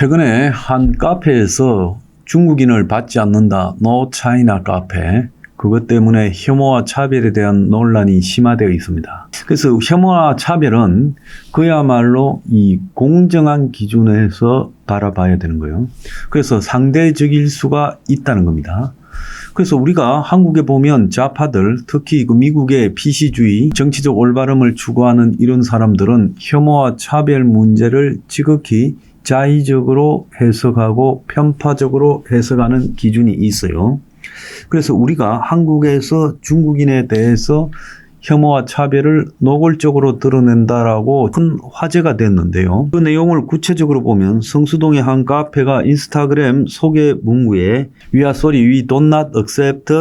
최근에 한 카페에서 중국인을 받지 않는다. 노 차이나 카페. 그것 때문에 혐오와 차별에 대한 논란이 심화되어 있습니다. 그래서 혐오와 차별은 그야말로 이 공정한 기준에서 바라봐야 되는 거예요. 그래서 상대적일 수가 있다는 겁니다. 그래서 우리가 한국에 보면 좌파들, 특히 그 미국의 PC주의, 정치적 올바름을 추구하는 이런 사람들은 혐오와 차별 문제를 지극히 자의적으로 해석하고 편파적으로 해석하는 기준이 있어요. 그래서 우리가 한국에서 중국인에 대해서 혐오와 차별을 노골적으로 드러낸다라고 큰 화제가 됐는데요. 그 내용을 구체적으로 보면 성수동의 한 카페가 인스타그램 소개 문구에 We are sorry, we do not accept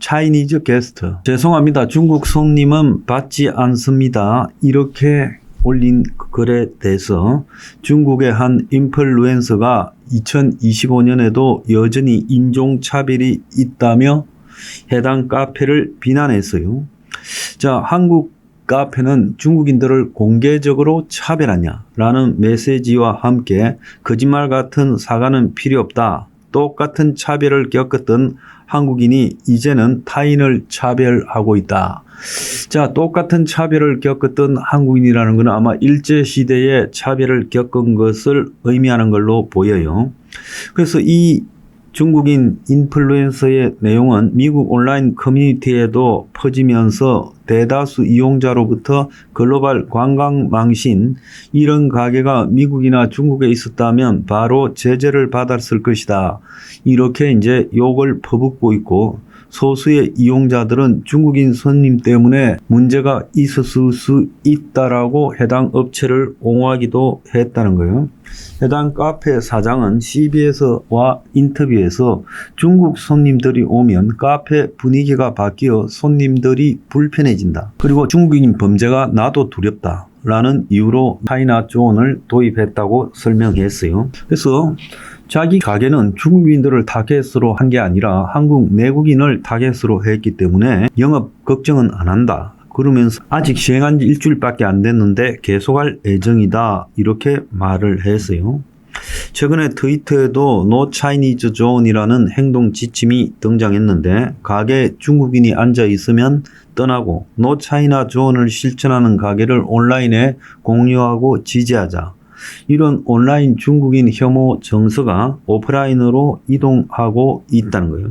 Chinese guest. 죄송합니다. 중국 손님은 받지 않습니다. 이렇게 올린 글에 대해서 중국의 한 인플루엔서가 2025년에도 여전히 인종차별이 있다며 해당 카페를 비난했어요. 자, 한국 카페는 중국인들을 공개적으로 차별하냐라는 메시지와 함께 거짓말 같은 사과는 필요 없다. 똑같은 차별을 겪었던 한국인이 이제는 타인을 차별하고 있다. 자, 똑같은 차별을 겪었던 한국인이라는 것은 아마 일제시대에 차별을 겪은 것을 의미하는 걸로 보여요. 그래서 이 중국인 인플루엔서의 내용은 미국 온라인 커뮤니티에도 퍼지면서 대다수 이용자로부터 글로벌 관광 망신 이런 가게가 미국이나 중국에 있었다면 바로 제재를 받았을 것이다. 이렇게 이제 욕을 퍼붓고 있고 소수의 이용자들은 중국인 손님 때문에 문제가 있었을 수 있다라고 해당 업체를 옹호하기도 했다는 거예요. 해당 카페 사장은 CBS와 인터뷰에서 중국 손님들이 오면 카페 분위기가 바뀌어 손님들이 불편해진다. 그리고 중국인 범죄가 나도 두렵다. 라는 이유로 차이나 존을 도입했다고 설명했어요. 그래서 자기 가게는 중국인들을 타겟으로 한 게 아니라 한국 내국인을 타겟으로 했기 때문에 영업 걱정은 안 한다. 그러면서 아직 시행한 지 일주일밖에 안 됐는데 계속할 예정이다. 이렇게 말을 했어요. 최근에 트위터에도 노 차이니즈 존이라는 행동 지침이 등장했는데 가게 중국인이 앉아 있으면 떠나고 노 차이나 존을 실천하는 가게를 온라인에 공유하고 지지하자. 이런 온라인 중국인 혐오 정서가 오프라인으로 이동하고 있다는 거예요.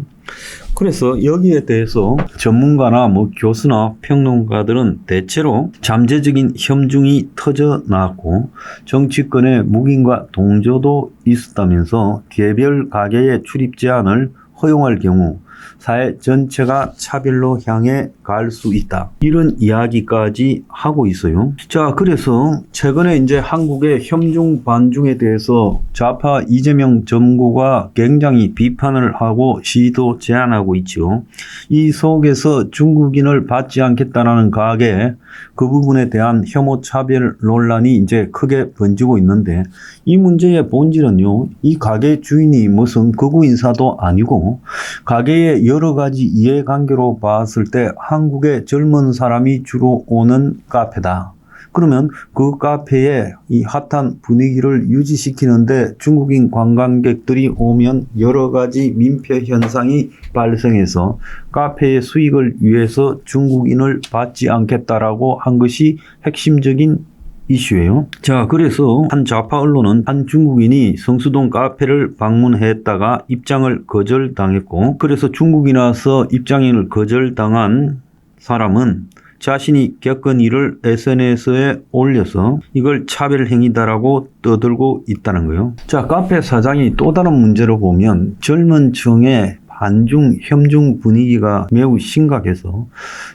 그래서 여기에 대해서 전문가나 뭐 교수나 평론가들은 대체로 잠재적인 혐중이 터져 나왔고 정치권의 묵인과 동조도 있었다면서 개별 가게의 출입 제한을 허용할 경우 사회 전체가 차별로 향해 갈 수 있다. 이런 이야기까지 하고 있어요. 자, 그래서 최근에 이제 한국의 혐중 반중에 대해서 좌파 이재명 정부가 굉장히 비판을 하고 시도 제안하고 있죠. 이 속에서 중국인을 받지 않겠다라는 가게 그 부분에 대한 혐오 차별 논란이 이제 크게 번지고 있는데 이 문제의 본질은요. 이 가게 주인이 무슨 극우 인사도 아니고 가게의 여러 가지 이해관계로 봤을 때 한국의 젊은 사람이 주로 오는 카페다. 그러면 그 카페에 이 핫한 분위기를 유지시키는데 중국인 관광객들이 오면 여러 가지 민폐 현상이 발생해서 카페의 수익을 위해서 중국인을 받지 않겠다라고 한 것이 핵심적인 이슈예요. 자, 그래서 한 좌파 언론은 한 중국인이 성수동 카페를 방문했다가 입장을 거절당했고, 그래서 중국인이라서 입장을 거절당한 사람은 자신이 겪은 일을 SNS에 올려서 이걸 차별 행위다라고 떠들고 있다는 거예요. 자, 카페 사장이 또 다른 문제로 보면 젊은 층의 반중, 혐중 분위기가 매우 심각해서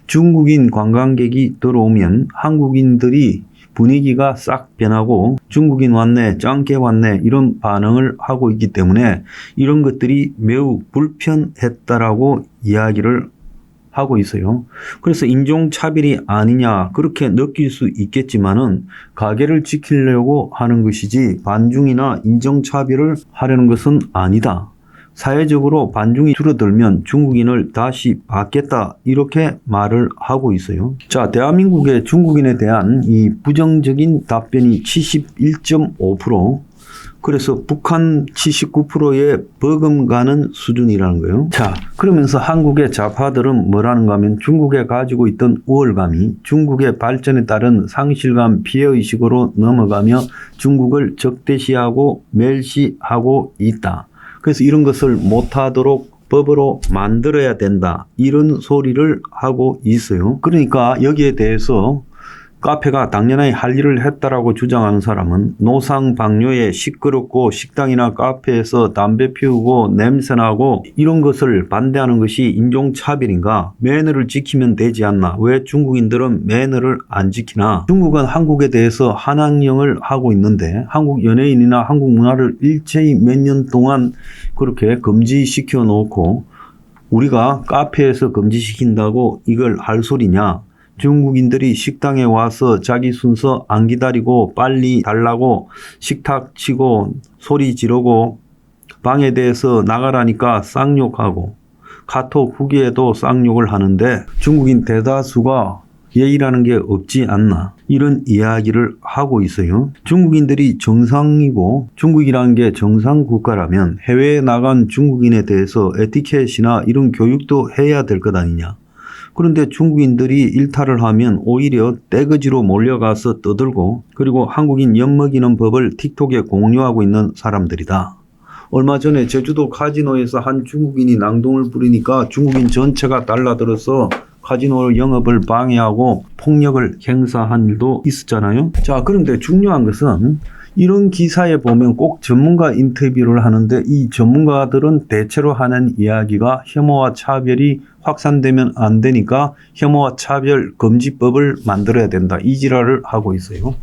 중국인 관광객이 들어오면 한국인들이 분위기가 싹 변하고 중국인 왔네, 짱게 왔네 이런 반응을 하고 있기 때문에 이런 것들이 매우 불편했다라고 이야기를 하고 있어요. 그래서 인종차별이 아니냐 그렇게 느낄 수 있겠지만은 가게를 지키려고 하는 것이지 반중이나 인종차별을 하려는 것은 아니다. 사회적으로 반중이 줄어들면 중국인을 다시 받겠다 이렇게 말을 하고 있어요. 자, 대한민국의 중국인에 대한 이 부정적인 답변이 71.5%, 그래서 북한 79%에 버금가는 수준이라는 거예요. 자, 그러면서 한국의 좌파들은 뭐라는가 하면 중국에 가지고 있던 우월감이 중국의 발전에 따른 상실감, 피해의식으로 넘어가며 중국을 적대시하고 멸시하고 있다. 그래서 이런 것을 못하도록 법으로 만들어야 된다. 이런 소리를 하고 있어요. 그러니까 여기에 대해서 카페가 당연히 할 일을 했다라고 주장하는 사람은 노상 방뇨에 시끄럽고 식당이나 카페에서 담배 피우고 냄새나고 이런 것을 반대하는 것이 인종차별인가? 매너를 지키면 되지 않나? 왜 중국인들은 매너를 안 지키나? 중국은 한국에 대해서 한항령을 하고 있는데 한국 연예인이나 한국 문화를 일체히 몇 년 동안 그렇게 금지시켜 놓고 우리가 카페에서 금지시킨다고 이걸 할 소리냐? 중국인들이 식당에 와서 자기 순서 안 기다리고 빨리 달라고 식탁 치고 소리 지르고 방에 대해서 나가라니까 쌍욕하고 카톡 후기에도 쌍욕을 하는데 중국인 대다수가 예의라는 게 없지 않나 이런 이야기를 하고 있어요. 중국인들이 정상이고 중국이라는 게 정상 국가라면 해외에 나간 중국인에 대해서 에티켓이나 이런 교육도 해야 될 것 아니냐. 그런데 중국인들이 일탈을 하면 오히려 떼거지로 몰려가서 떠들고 그리고 한국인 엿먹이는 법을 틱톡에 공유하고 있는 사람들이다. 얼마 전에 제주도 카지노에서 한 중국인이 낭동을 부리니까 중국인 전체가 달라들어서 카지노 영업을 방해하고 폭력을 행사한 일도 있었잖아요. 자, 그런데 중요한 것은 이런 기사에 보면 꼭 전문가 인터뷰를 하는데 이 전문가들은 대체로 하는 이야기가 혐오와 차별이 확산되면 안 되니까 혐오와 차별 금지법을 만들어야 된다. 이 지랄을 하고 있어요.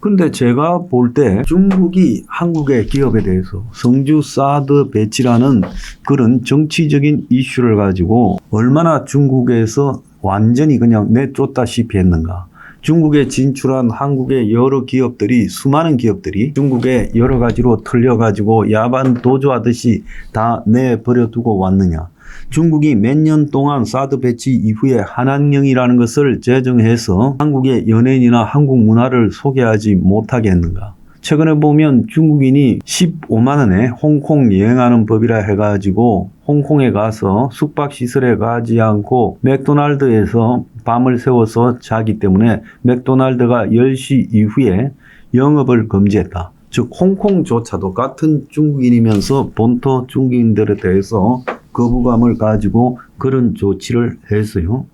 근데 제가 볼 때 중국이 한국의 기업에 대해서 성주 사드 배치라는 그런 정치적인 이슈를 가지고 얼마나 중국에서 완전히 그냥 내쫓다시피 했는가. 중국에 진출한 한국의 여러 기업들이 수많은 기업들이 중국에 여러 가지로 틀려가지고 야반 도주하듯이 다 내버려 두고 왔느냐. 중국이 몇 년 동안 사드 배치 이후에 한한령이라는 것을 제정해서 한국의 연예인이나 한국 문화를 소개하지 못하게 했는가. 최근에 보면 중국인이 15만 원에 홍콩 여행하는 법이라 해가지고 홍콩에 가서 숙박시설에 가지 않고 맥도날드에서 밤을 새워서 자기 때문에 맥도날드가 10시 이후에 영업을 금지했다. 즉 홍콩조차도 같은 중국인이면서 본토 중국인들에 대해서 거부감을 가지고 그런 조치를 했어요.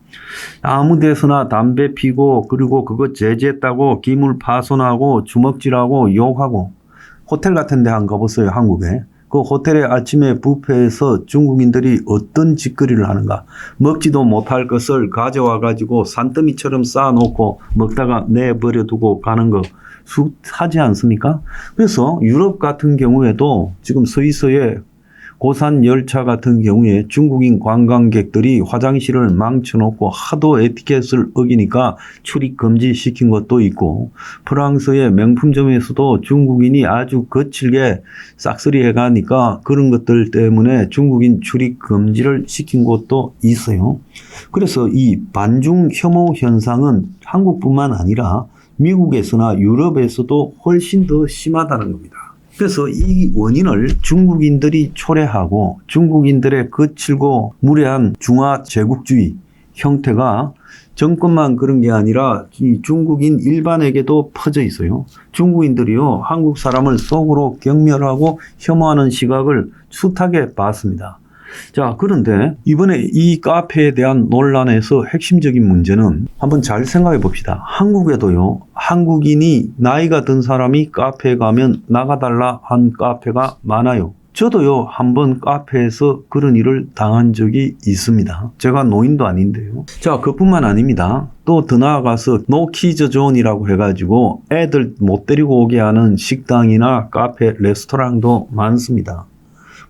아무 데서나 담배 피고 그리고 그거 제재했다고 기물 파손하고 주먹질하고 욕하고 호텔 같은 데한 가보세요 한국에 그 호텔에 아침에 부페에서 중국인들이 어떤 짓거리를 하는가 먹지도 못할 것을 가져와 가지고 산더미처럼 쌓아놓고 먹다가 내버려 두고 가는 거 하지 않습니까? 그래서 유럽 같은 경우에도 지금 스위스에 고산 열차 같은 경우에 중국인 관광객들이 화장실을 망쳐놓고 하도 에티켓을 어기니까 출입 금지시킨 것도 있고 프랑스의 명품점에서도 중국인이 아주 거칠게 싹쓸이 해가니까 그런 것들 때문에 중국인 출입 금지를 시킨 곳도 있어요. 그래서 이 반중 혐오 현상은 한국뿐만 아니라 미국에서나 유럽에서도 훨씬 더 심하다는 겁니다. 그래서 이 원인을 중국인들이 초래하고 중국인들의 거칠고 무례한 중화 제국주의 형태가 정권만 그런 게 아니라 이 중국인 일반에게도 퍼져 있어요. 중국인들이요, 한국 사람을 속으로 경멸하고 혐오하는 시각을 숱하게 봤습니다. 자, 그런데 이번에 이 카페에 대한 논란에서 핵심적인 문제는 한번 잘 생각해 봅시다. 한국에도요, 한국인이 나이가 든 사람이 카페에 가면 나가달라 한 카페가 많아요. 저도요, 한번 카페에서 그런 일을 당한 적이 있습니다. 제가 노인도 아닌데요. 자, 그뿐만 아닙니다. 또 더 나아가서 노키즈 존이라고 해가지고 애들 못 데리고 오게 하는 식당이나 카페, 레스토랑도 많습니다.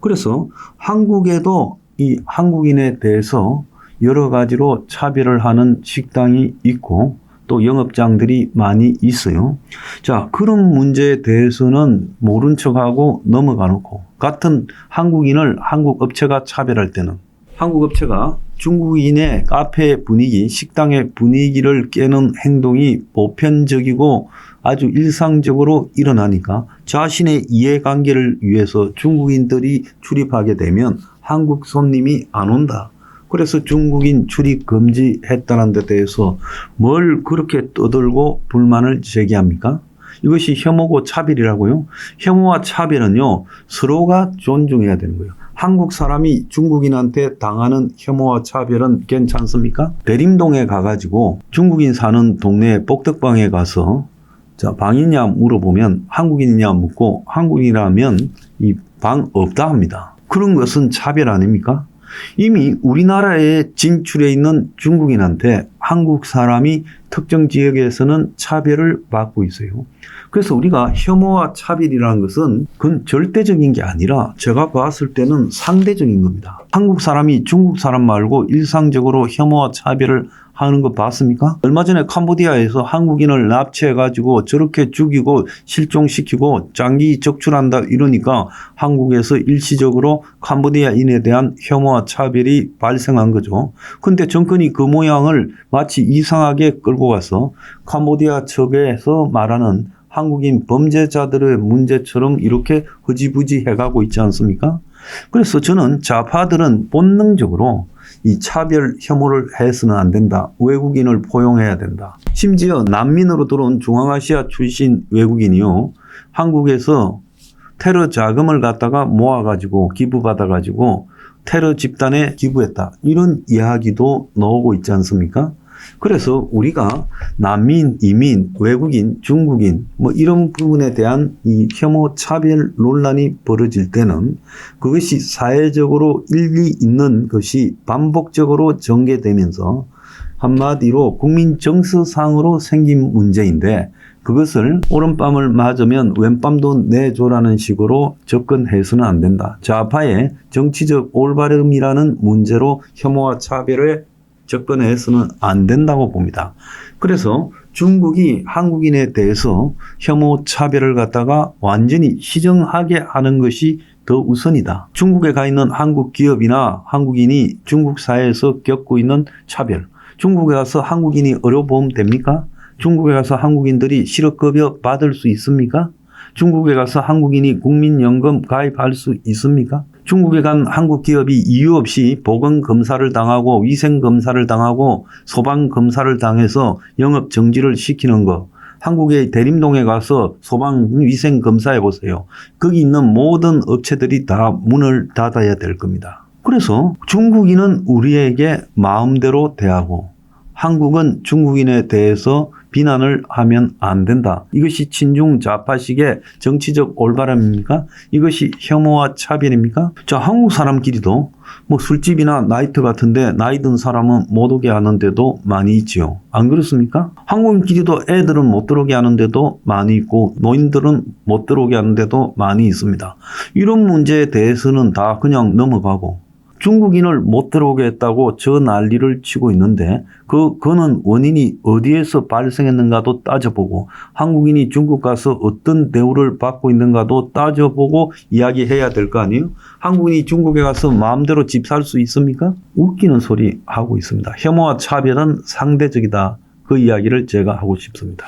그래서 한국에도 이 한국인에 대해서 여러 가지로 차별을 하는 식당이 있고 또 영업장들이 많이 있어요. 자, 그런 문제에 대해서는 모른 척하고 넘어가 놓고 같은 한국인을 한국 업체가 차별할 때는 한국 업체가 중국인의 카페 분위기, 식당의 분위기를 깨는 행동이 보편적이고 아주 일상적으로 일어나니까 자신의 이해관계를 위해서 중국인들이 출입하게 되면 한국 손님이 안 온다. 그래서 중국인 출입 금지했다는 데 대해서 뭘 그렇게 떠들고 불만을 제기합니까? 이것이 혐오고 차별이라고요? 혐오와 차별은요, 서로가 존중해야 되는 거예요. 한국 사람이 중국인한테 당하는 혐오와 차별은 괜찮습니까? 대림동에 가가지고 중국인 사는 동네 복덕방에 가서 자, 방이냐 물어보면 한국인이냐 묻고 한국인이라면 이 방 없다 합니다. 그런 것은 차별 아닙니까? 이미 우리나라에 진출해 있는 중국인한테 한국 사람이 특정 지역에서는 차별을 받고 있어요. 그래서 우리가 혐오와 차별이라는 것은 그건 절대적인 게 아니라 제가 봤을 때는 상대적인 겁니다. 한국 사람이 중국 사람 말고 일상적으로 혐오와 차별을 하는 거 봤습니까? 얼마 전에 캄보디아에서 한국인을 납치해가지고 저렇게 죽이고 실종시키고 장기 적출한다 이러니까 한국에서 일시적으로 캄보디아인에 대한 혐오와 차별이 발생한 거죠. 근데 정권이 그 모양을 마치 이상하게 끌고 가서 캄보디아 측에서 말하는 한국인 범죄자들의 문제처럼 이렇게 흐지부지 해가고 있지 않습니까? 그래서 저는 좌파들은 본능적으로 이 차별 혐오를 해서는 안 된다. 외국인을 포용해야 된다. 심지어 난민으로 들어온 중앙아시아 출신 외국인이요. 한국에서 테러 자금을 갖다가 모아가지고 기부받아가지고 테러 집단에 기부했다. 이런 이야기도 나오고 있지 않습니까? 그래서 우리가 난민, 이민, 외국인, 중국인 뭐 이런 부분에 대한 이 혐오 차별 논란이 벌어질 때는 그것이 사회적으로 일리 있는 것이 반복적으로 전개되면서 한마디로 국민 정서상으로 생긴 문제인데 그것을 오른밤을 맞으면 왼밤도 내줘라는 식으로 접근해서는 안 된다. 좌파의 정치적 올바름이라는 문제로 혐오와 차별에 접근해서는 안 된다고 봅니다. 그래서 중국이 한국인에 대해서 혐오 차별을 갖다가 완전히 시정하게 하는 것이 더 우선이다. 중국에 가 있는 한국 기업이나 한국인이 중국 사회에서 겪고 있는 차별. 중국에 가서 한국인이 어려보면 됩니까? 중국에 가서 한국인들이 실업급여 받을 수 있습니까? 중국에 가서 한국인이 국민연금 가입할 수 있습니까? 중국에 간 한국 기업이 이유 없이 보건 검사를 당하고 위생 검사를 당하고 소방 검사를 당해서 영업 정지를 시키는 거. 한국의 대림동에 가서 소방 위생 검사해 보세요. 거기 있는 모든 업체들이 다 문을 닫아야 될 겁니다. 그래서 중국인은 우리에게 마음대로 대하고 한국은 중국인에 대해서 비난을 하면 안 된다. 이것이 친중 좌파식의 정치적 올바름입니까? 이것이 혐오와 차별입니까? 자, 한국 사람끼리도 뭐 술집이나 나이트 같은데 나이 든 사람은 못 오게 하는데도 많이 있지요. 안 그렇습니까? 한국인끼리도 애들은 못 들어오게 하는데도 많이 있고 노인들은 못 들어오게 하는데도 많이 있습니다. 이런 문제에 대해서는 다 그냥 넘어가고 중국인을 못 들어오게 했다고 저 난리를 치고 있는데 그 그는 원인이 어디에서 발생했는가도 따져보고 한국인이 중국 가서 어떤 대우를 받고 있는가도 따져보고 이야기해야 될 거 아니에요? 한국인이 중국에 가서 마음대로 집 살 수 있습니까? 웃기는 소리 하고 있습니다. 혐오와 차별은 상대적이다. 그 이야기를 제가 하고 싶습니다.